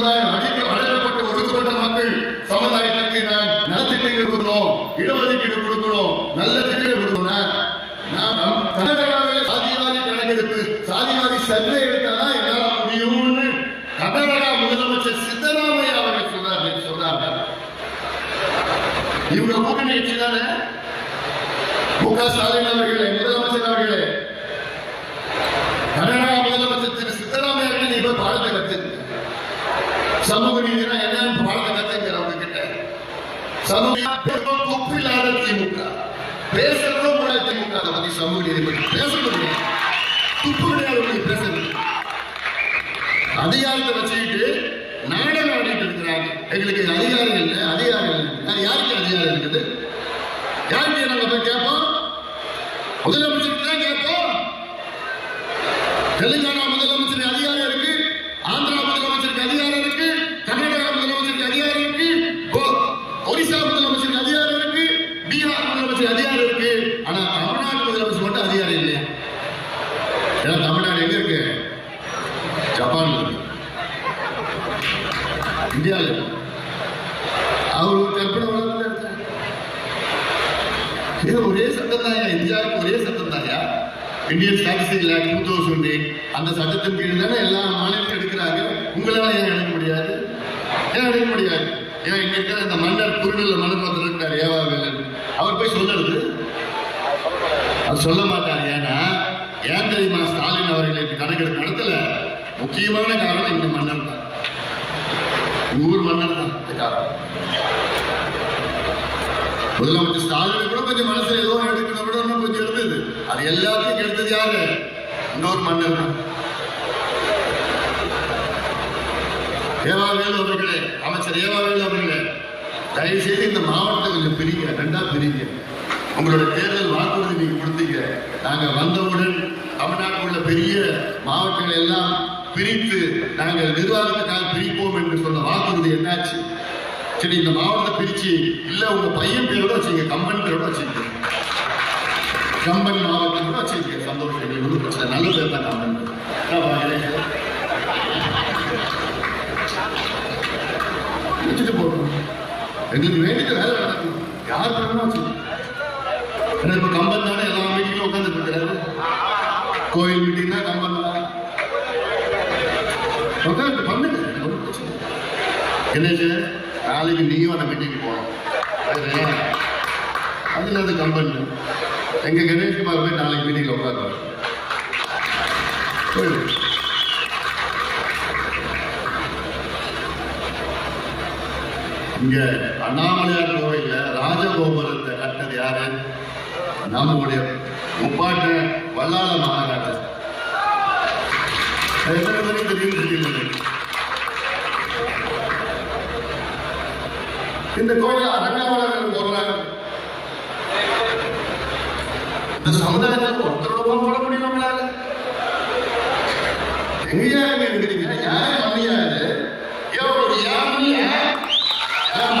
சமுதாயம் அடிக்க அழைக்கப்பட்ட ஒதுக்கப்பட்ட மக்கள் சமுதாயத்துக்கு நான் நலத்திட்டங்கள் கொடுக்கணும் இடஒதுக்கீடு கொடுக்கணும் நல்ல திட்டங்கள் கொடுக்கணும் நாம் நம் கர்நாடகாவிலே சாதிவாதி கணக்கெடுப்பு சாதிவாதி சர்வே எடுத்தாதான் என்னால முடியும்னு கர்நாடகா முதலமைச்சர் சித்தராமையா அவர்கள் சொன்னார் சொன்னாங்க இவங்க கூட்டணி கட்சி தானே? மு க ஸ்டாலின் பத்தி Indian statistical act two thousand eight அந்த சட்டத்தின் கீழ் தானே எல்லா மாநிலத்தையும் எடுக்கிறாங்க உங்களால ஏன் எடுக்க முடியாது? ஏன் எடுக்க முடியாது? ஏன் இங்க இருக்கிற அந்த மன்னர் குறுநில மன்னர் ஒருத்தர் இருக்கார் ஏவா வேலன்? அவர் போய் சொல்லுறது? அவர் சொல்ல மாட்டார். ஏன்னா ஏன் தெரியுமா ஸ்டாலின் அவர்களை கணக்கெடுப்பு நடத்தல. முக்கியமான காரணம் இந்த மன்னர் தான். ஊர் மன்னர் தான். காரணம் முதலமைச்சர் ஸ்டாலின் கூட கொஞ்சம் மனசுல ஏதோ எடுக்கணும் கூட கொஞ்சம் இருந்தது அது எல்லாத்தையும் எடுத்தது யாரு? இன்னொரு மன்னர் ஏவா வேலு அவர்களே அமைச்சர் ஏவாவேலு அவர்களே தயவு செய்து இந்த மாவட்டத்தை கொஞ்சம் பிரிங்க ரெண்டா பிரிங்க. உங்களோட தேர்தல் வாக்குறுதி நீங்க கொடுத்தீங்க. நாங்க வந்தவுடன் தமிழ்நாட்டில் உள்ள பெரிய மாவட்டங்கள் எல்லாம் பிரித்து நாங்கள் நிர்வாகத்துக்காக பிரிப்போம் என்று சொன்ன வாக்குறுதி என்னாச்சு? சரி இந்த மாவட்டத்தை பிரிச்சு இல்ல உங்க பையன் பேரோட வச்சுங்க கம்பன் பேரோட வச்சுங்க கம்பன் மாவட்டம் கூட வச்சுங்க சந்தோஷம் நீ ஒன்றும் பிரச்சனை நல்ல பேர் தான் கம்பன். வச்சுட்டு போகணும். எங்களுக்கு வேண்டிய வேலை நடக்கும். யார் பண்ணணும் வச்சுக்கணும் ஏன்னா இப்ப கம்பன் தானே எல்லா மீட்டிங்கும் உட்காந்துட்டு இருக்கிறாரு. கோயில் மீட்டிங்னா கம்பன் தான். உட்காந்து பண்ணுங்க. கணேஷ் நாளைக்கு நீயும் அந்த மீட்டிங் போகணும் அதில் அதுல அது கம்பன் எங்க கணேஷ்குமார் போய் நாளைக்கு மீட்டிங்ல உட்காந்து இங்கே இங்க அண்ணாமலையார் கோவில்ல ராஜகோபுரத்தை கட்டது யாரு? நம்முடைய முப்பாட்ட வல்லாள மாநகராட்சி. அது எத்தனை பேருக்கு தெரியும். இந்த கோயில் அரங்காவலர்கள் போடுறாங்க இந்த சமுதாயத்தில் ஒருத்தரோட போன் போட முடியும் நம்மளால எங்கேயா இருக்கிறீங்க யார் மம்மியா இது ஏன் ஒரு யாருமியா நான்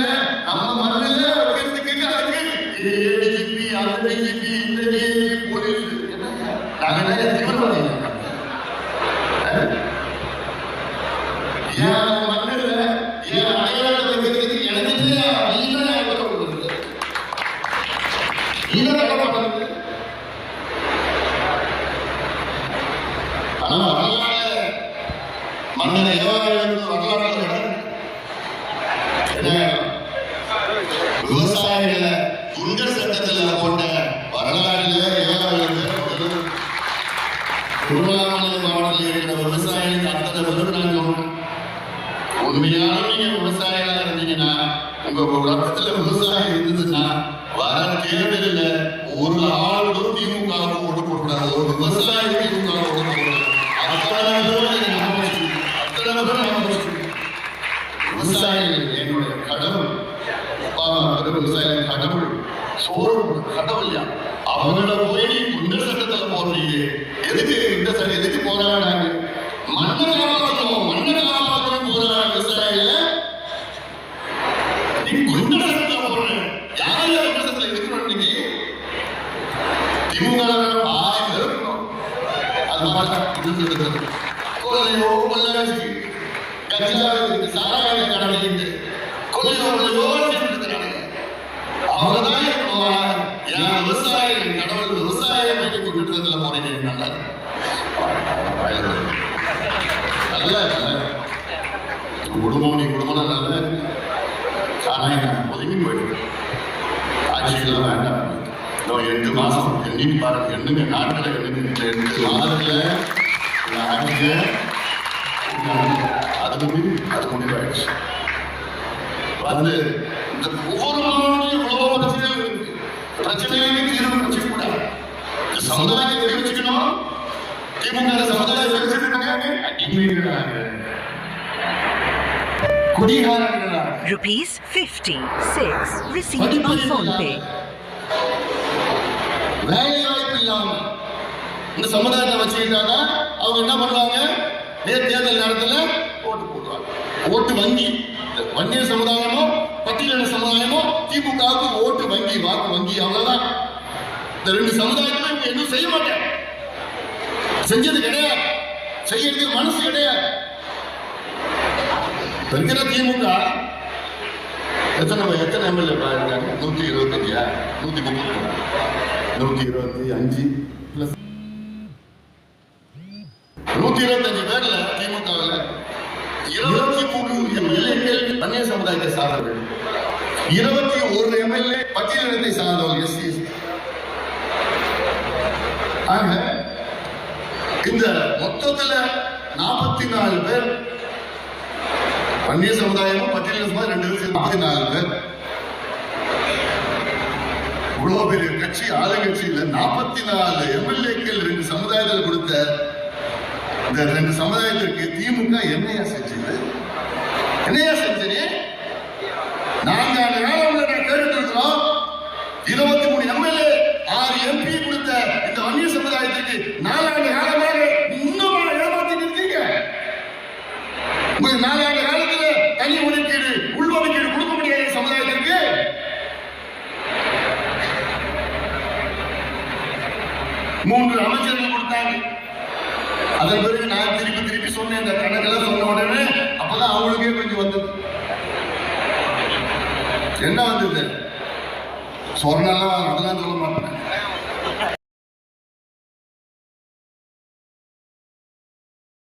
நீ தான் என்ன பண்ணுறது ஆனா வரலாறு. மன்னனை ஏவாயிரம் வரலாறு என்ன? விவசாயிகளை குண்டர் சட்டத்தில் போட்ட வரலாறுல திருவண்ணாமலை மாவட்டத்தில் இருக்கிற விவசாயிகளுக்கு அத்தனை வந்து நாங்கள் சொல்றேன் உண்மையான நீங்க விவசாயிகளா இருந்தீங்கன்னா உங்க ரத்தத்துல விவசாயம் இருந்ததுன்னா வர கேட்டதில்லை. ஒரு ஆளும் திமுக ஓட்டு போடக்கூடாது. ஒரு விவசாயி திமுக ஓட்டு விவசாயிகள் என்னுடைய கடவுள். அப்பா விவசாயிகள் கடவுள். சோறு கடவுள் யார்? அவங்கள போய் இந்த சட்டத்துல போறீங்க எதுக்கு இந்த சட்டம் எதுக்கு போராடாங்க விவசாயிகள் கடவுள் விவசாயம் குற்றத்துல நல்லது. நல்ல நல்ல. குடும்பம் நீ குடும்பம் நல்ல. ஆனா ஒதுங்கி போயிடுது. ஆட்சியெல்லாம் வேண்டாம். எட்டு மாசம் எண்ணிட்டு பாருங்க. எண்ணுங்க நாட்களை எண்ணுங்க. எட்டு மாதத்துல ஆட்சியை அது முடிவு அது முடிவாயிடுச்சு வந்து இந்த ஒவ்வொரு மாவட்டத்திலும் எவ்வளவோ பிரச்சனைகள் இருக்கு. பிரச்சனைகளுக்கு தீர்வு சமுதாயத்தை தெரிவிச்சுக்கணும் திமுக சமுதாயம் குடிகாரர்களாக. Rupees 56 received on phone pay. வேலை வாய்ப்பு இல்லாம இந்த சமுதாயத்தை வச்சுக்கிட்டாங்க அவங்க என்ன பண்ணுவாங்க? நேர் தேர்தல் நேரத்துல ஓட்டு போடுவாங்க. ஓட்டு வங்கி. இந்த சமுதாயமோ பட்டியலின சமுதாயமோ திமுகவுக்கு ஓட்டு வங்கி வாக்கு வங்கி அவ்வளவுதான். இந்த ரெண்டு சமுதாயத்துமே இவங்க எதுவும் செய்ய மாட்டேன் செஞ்சது கிடையாது. செய்யறது மனசு கிடையாது. இருக்கிற திமுக எத்தனை எத்தனை எம்எல்ஏ இருக்காங்க நூத்தி இருபத்தஞ்சியா? நூத்தி முப்பத்தி நூத்தி இருபத்தி அஞ்சு பிளஸ் நூத்தி இருபத்தஞ்சு பேர்ல திமுகவில் இருபத்தி மூணு எம்எல்ஏக்கள் வன்னிய சமுதாயத்தை சார்ந்தவர்கள் இருபத்தி ஒரு எம்எல்ஏ பட்டியலினத்தை சார்ந்தவர்கள் எஸ்சி ஆக இந்த மொத்தத்துல நாற்பத்தி நாலு பேர் வன்னிய சமுதாயமும் பட்டியலின சமுதாயம் ரெண்டு பேர் நாற்பத்தி நாலு பேர். இவ்வளவு பெரிய கட்சி ஆளுங்கட்சியில் நாற்பத்தி நாலு எம்எல்ஏக்கள் ரெண்டு சமுதாயத்தில் கொடுத்த இந்த ரெண்டு சமுதாயத்திற்கு திமுக என்னையா செஞ்சது? என்னையா செஞ்சது நான்காண்டு காலம் உங்களை நான் கேட்டுட்டு இருக்கிறோம் இருபத்தி மூணு எம்எல்ஏ ஆறு எம்பி கொடுத்த இந்த வன்னிய சமுதாயத்துக்கு நாலாண்டு காலமாக இன்னும் ஏமாத்திட்டு இருக்கீங்க உங்களுக்கு நாலாண்டு காலத்துல தனி ஒதுக்கீடு உள் ஒதுக்கீடு கொடுக்க முடியாது சமுதாயத்திற்கு மூன்று அமைச்சர்கள் கொடுத்தாங்க. அதன் பிறகு நான் திருப்பி திருப்பி சொன்னேன் இந்த கணக்கெல்லாம் சொன்ன உடனே அப்பதான் அவங்களுக்கே கொஞ்சம் வந்தது. என்ன வந்தது? சொர்ணெல்லாம் அதெல்லாம்